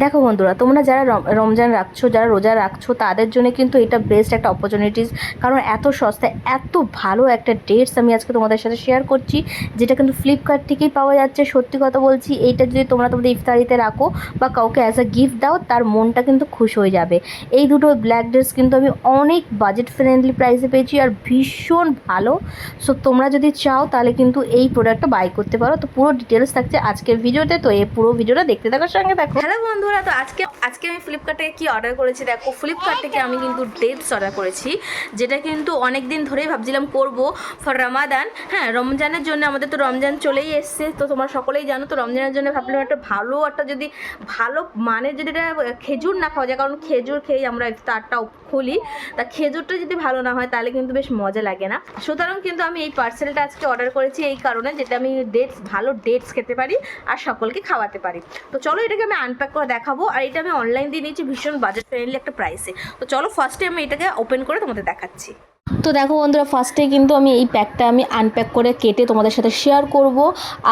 দেখো বন্ধুরা, তোমরা যারা রম- রমজান রাখছো, যারা রোজা রাখছো, তাদের জন্য কিন্তু এটা বেস্ট একটা অপরচুনিটিস কারণ এত সস্তায় এত ভালো একটা ডেটস আমি আজকে তোমাদের সাথে শেয়ার করছি, যেটা কিন্তু ফ্লিপকার্ট থেকেই পাওয়া যাচ্ছে। সত্যি কথা বলছি, এইটা যদি তোমরা তোমাদের ইফতারিতে রাখো বা কাউকে অ্যাজ আ গিফট দাও, তার মনটা কিন্তু খুশ হয়ে যাবে। এই দুটো ব্ল্যাক ড্রেস কিন্তু আমি অনেক বাজেট ফ্রেন্ডলি প্রাইসে পেয়েছি আর ভীষণ ভালো। সো তোমরা যদি চাও, তাহলে কিন্তু এই প্রোডাক্টটা বাই করতে পারো। তো পুরো ডিটেলস থাকছে আজকের ভিডিওতে তো। এই পুরো ভিডিওটা দেখতে থাকার সঙ্গে দেখো হ্যালো বন্ধুরা, তো আজকে আজকে আমি ফ্লিপকার্ট থেকে কি অর্ডার করেছি? দেখো ফ্লিপকার্ট থেকে আমি কিন্তু ডেটস অর্ডার করেছি, যেটা কিন্তু অনেক দিন ধরেই ভাবছিলাম করব ফর রমাদান হ্যাঁ রমজানের জন্য আমাদের তো রমজান চলেই এসছে, তো তোমরা সকলেই জানো, তো রমজানের জন্য ভাবলাম একটা ভালো একটা যদি ভালো মানের যদি এটা খেজুর না খাওয়া যায়, কারণ খেজুর খেয়েই আমরা ইফতারটা খুলি। তা খেজুরটা যদি ভালো না হয়, তাহলে কিন্তু বেশ মজা লাগে না। সুতরাং কিন্তু আমি এই পার্সেলটা আজকে অর্ডার করেছি এই কারণে, যেটা আমি ডেটস ভালো ডেটস খেতে পারি আর সকলকে খাওয়াতে পারি। তো চলো এটাকে আমি আনপ্যাক করে দেখাবো। আর এটা আমি অনলাইন দিয়ে নিয়েছি, ভীষণ বাজেট ফ্রেন্ডলি একটা প্রাইসে তো চলো ফার্স্টে আমি এটাকে ওপেন করে তোমাদের দেখাচ্ছি। তো দেখো বন্ধুরা ফার্স্টে কিন্তু আমি এই প্যাকটা আমি আনপ্যাক করে কেটে তোমাদের সাথে শেয়ার করব।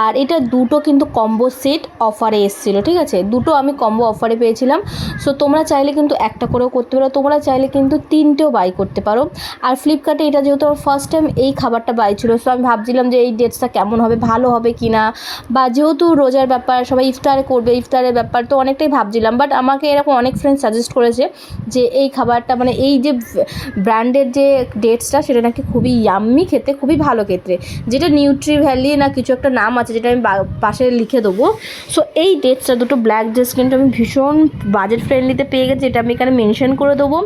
আর এটা দুটো কিন্তু কম্বো সেট অফারে এসেছিল, ঠিক আছে? দুটো আমি কম্বো অফারে পেয়েছিলাম। সো তোমরা চাইলে কিন্তু একটা করেও করতে পারো, তোমরা চাইলে কিন্তু তিনটেও বাই করতে পারো। আর ফ্লিপকার্টে এটা যেহেতু আমার ফার্স্ট টাইম এই খাবারটা বাই ছিল সো আমি ভাবছিলাম যে এই ডেটসটা কেমন হবে, ভালো হবে কি না বা যেহেতু রোজার ব্যাপার, সবাই ইফতারে করবে, ইফতারের ব্যাপার, তো অনেকটাই ভাবছিলাম। বাট আমাকে এরকম অনেক ফ্রেন্ড সাজেস্ট করেছে যে এই খাবারটা মানে এই যে ব্র্যান্ডের যে ডেটসটা সেটা নাকি খুবই ইয়াম্মি খেতে, খুবই ভালো ক্ষেত্রে যেটা নিউট্রি ভ্যালি না কিছু একটা নাম আছে যেটা আমি পাশে লিখে দেবো। সো এই ডেটসটা দুটো ব্ল্যাক ড্রেস কিন্তু আমি ভীষণ বাজেট ফ্রেন্ডলিতে পেয়ে গেছি, যেটা আমি এখানে মেনশন করে দেবো।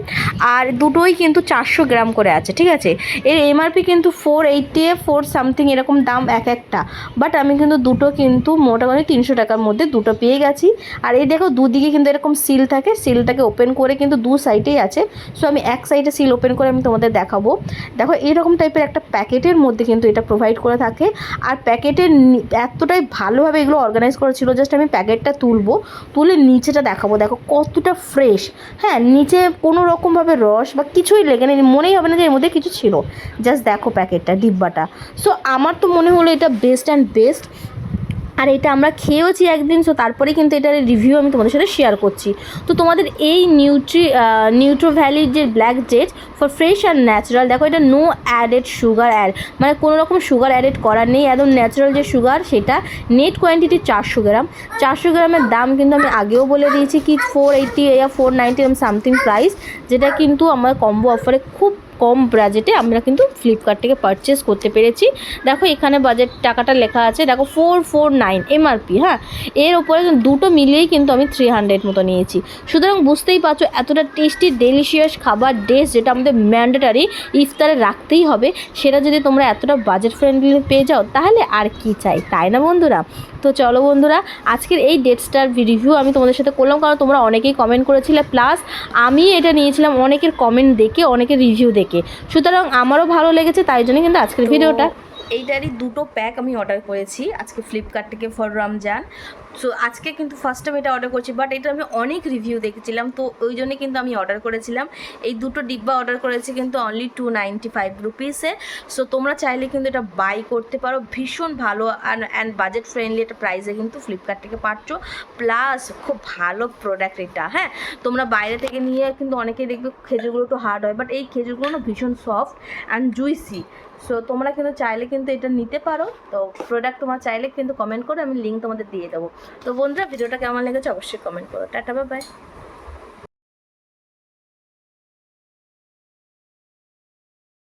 আর দুটোই কিন্তু চারশো গ্রাম করে আছে, ঠিক আছে? এর এমআরপি কিন্তু ফোর এইটটি ফোর সামথিং এরকম দাম এক একটা। বাট আমি কিন্তু দুটো কিন্তু মোটামুটি তিনশো টাকার মধ্যে দুটো পেয়ে গেছি। আর এই দেখো, দুদিকে কিন্তু এরকম সিল থাকে। সিলটাকে ওপেন করে কিন্তু দু সাইডেই আছে। সো আমি এক সাইডে সিল ওপেন করে আমি তোমাদের দেখাবো। দেখো, এরকম টাইপের একটা প্যাকেটের মধ্যে কিন্তু এটা প্রোভাইড করে থাকে। আর প্যাকেটের এতটাই ভালোভাবে এগুলো অর্গানাইজ করা ছিল জাস্ট আমি প্যাকেটটা তুলবো, তুলে নিচেটা দেখাবো। দেখো, কতটা ফ্রেশ হ্যাঁ নিচে কোনো রকমভাবে রস বা কিছুই লেগে নেই, মনেই হবে না যে এর মধ্যে কিছু ছিল। জাস্ট দেখো প্যাকেটটা, ডিব্বাটা। সো আমার তো মনে হলো এটা বেস্ট অ্যান্ড বেস্ট আর এটা আমরা খেয়েওছি একদিন সো তারপরে কিন্তু এটার রিভিউ আমি তোমাদের সাথে শেয়ার করছি। তো তোমাদের এই নিউট্রি নিউট্রো ভ্যালির যে black jet fresh and natural দেখো এটা নো অ্যাডেড সুগার অ্যাড মানে কোনো রকম সুগার অ্যাডেড করার নেই, একদম ন্যাচারাল যে সুগার সেটা নেট কোয়ান্টিটি চারশো গ্রাম। চারশো গ্রামের দাম কিন্তু আমি আগেও বলে দিয়েছি, কি four eighty yeah four ninety something price যেটা কিন্তু আমার কম্বো অফারে খুব কম বাজেটে আমরা কিন্তু ফ্লিপকার্ট থেকে পারচেস করতে পেরেছি। দেখো এখানে বাজেট টাকাটা লেখা আছে, দেখো ফোর ফোর নাইন এমআরপি হ্যাঁ? এর ওপরে দুটো মিলিয়েই কিন্তু আমি থ্রি হান্ড্রেড মতো নিয়েছি। সুতরাং বুঝতেই পারছ, এতটা টেস্টি ডেলিশিয়াস খাবার ডেস যেটা আমাদের ম্যান্ডেটারি ইফতারে রাখতেই হবে, সেটা যদি তোমরা এতটা বাজেট ফ্রেন্ডলি পেয়ে যাও, তাহলে আর কি চাই? তাই না বন্ধুরা? তো চলো বন্ধুরা, আজকের এই ডেটসটার রিভিউ আমি তোমাদের সাথে করলাম, কারণ তোমরা অনেকেই কমেন্ট করেছিলে। প্লাস আমি এটা নিয়েছিলাম, অনেকের কমেন্ট দেখে, অনেকের রিভিউ দেখে। সুতরাং আমারও ভালো লেগেছে তাই জন্য কিন্তু আজকের ভিডিওটা। এইটারই দুটো প্যাক আমি অর্ডার করেছি। আজকে ফ্লিপকার্ট থেকে ফর রমজান সো আজকে কিন্তু ফার্স্ট টাইম এটা অর্ডার করছি বাট এটা আমি অনেক রিভিউ দেখেছিলাম, তো ওই জন্যই কিন্তু আমি অর্ডার করেছিলাম। এই দুটো ডিব্বা অর্ডার করেছি কিন্তু অনলি টু নাইনটি ফাইভ রুপিসে সো তোমরা চাইলে কিন্তু এটা বাই করতে পারো, ভীষণ ভালো অ্যান্ড বাজেট ফ্রেন্ডলি একটা প্রাইসে কিন্তু ফ্লিপকার্ট থেকে পাচ্ছ। প্লাস খুব ভালো প্রোডাক্ট এটা হ্যাঁ? তোমরা বাইরে থেকে নিয়ে কিন্তু অনেকেই দেখবে খেজুরগুলো একটু হার্ড হয় বাট এই খেজুরগুলো না ভীষণ সফট অ্যান্ড জুইসি সো তোমরা কিন্তু চাইলে কিন্তু এটা নিতে পারো। তো প্রোডাক্ট তোমার চাইলে কিন্তু কমেন্ট করে আমি লিঙ্ক তোমাদের দিয়ে দেবো। তো বন্ধুরা ভিডিওটা কেমন লেগেছে অবশ্যই কমেন্ট করো। Tata bye